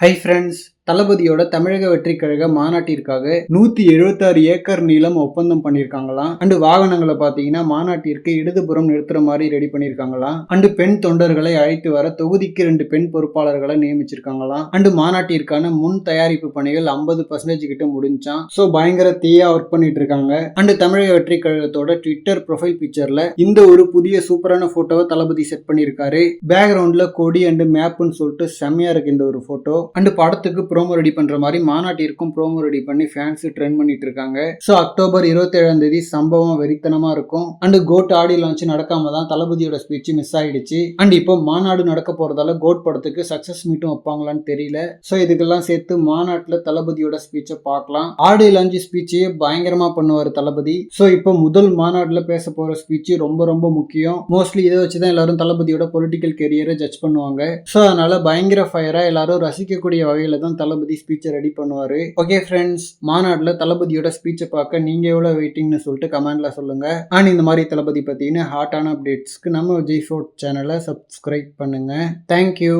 Hi friends தளபதியோட தமிழக வெற்றி கழக மாநாட்டிற்காக நூத்தி எழுபத்தாறு ஏக்கர் நீளம் ஒப்பந்தம் பண்ணியிருக்காங்களாம். அண்டு வாகனங்களை பாத்தீங்கன்னா மாநாட்டிற்கு இடதுபுறம் நிறுத்துற மாதிரி ரெடி பண்ணியிருக்காங்களாம். அண்டு பெண் தொண்டர்களை அழைத்து வர தொகுதிக்கு ரெண்டு பெண் பொறுப்பாளர்களை நியமிச்சிருக்காங்களாம். அண்டு மாநாட்டிற்கான முன் தயாரிப்பு பணிகள் ஐம்பது பர்சன்டேஜ் கிட்ட முடிஞ்சான் ஸோ பயங்கர தீயா ஒர்க் பண்ணிட்டு இருக்காங்க அண்டு தமிழக வெற்றி கழகத்தோட ட்விட்டர் ப்ரொஃபைல் பிக்சர்ல இந்த ஒரு புதிய சூப்பரான போட்டோவை தளபதி செட் பண்ணியிருக்காரு. பேக்ரவுண்ட்ல கொடி அண்டு மேப்னு சொல்லிட்டு செம்மையா இருக்கு இந்த ஒரு போட்டோ அண்டு படத்துக்கு ப்ரோமோ ரெடி பண்ற மாதிரி மாநாட்டிற்கும் ப்ரோமோ ரெடி பண்ணி ஃபேன்ஸ் ட்ரெண்ட் பண்ணிட்டு இருக்காங்க ஸோ அக்டோபர் இருபத்தேழாம் தேதி சம்பவம் வெறித்தனமா இருக்கும். அண்டு கோட் ஆடியோ லான்ச் நடக்காம தான் தளபதியோட ஸ்பீச் மிஸ் ஆயிடுச்சு. அண்ட் இப்போ மாநாடு நடக்க போறதால கோட் படத்துக்கு சக்சஸ் மீட்டும் வைப்பாங்களான்னு தெரியல. ஸோ இதுக்கெல்லாம் சேர்த்து மாநாட்டில் தளபதியோட ஸ்பீச்சை பார்க்கலாம். ஆடியோ லான்ச் ஸ்பீச்சையே பயங்கரமா பண்ணுவார் தளபதி. ஸோ இப்போ முதல் மாநாட்டில் பேச போற ஸ்பீச் ரொம்ப ரொம்ப முக்கியம். மோஸ்ட்லி இதை வச்சு தான் எல்லாரும் தளபதியோட பொலிட்டிக்கல் கெரியரை ஜட்ஜ் பண்ணுவாங்க. ஸோ அதனால பயங்கர ஃபயரா எல்லாரும் ரசிக்கக்கூடிய வகையில் தான் தளபதி ஸ்பீச்சை ரெடி பண்ணுவாரு. ஓகே ஃப்ரெண்ட்ஸ் மாநாட்டில் தளபதியோட ஸ்பீச்சை பார்க்க நீங்க எவ்வளவு வெயிட்டிங்னு சொல்லிட்டு கமெண்ட்ல சொல்லுங்க. அண்ட் இந்த மாதிரி தளபதி பற்றின ஹாட்டான அப்டேட்ஸ்க்கு நம்ம விஜய் ஃபோர்ட் சேனலை சப்ஸ்கிரைப் பண்ணுங்க. Thank you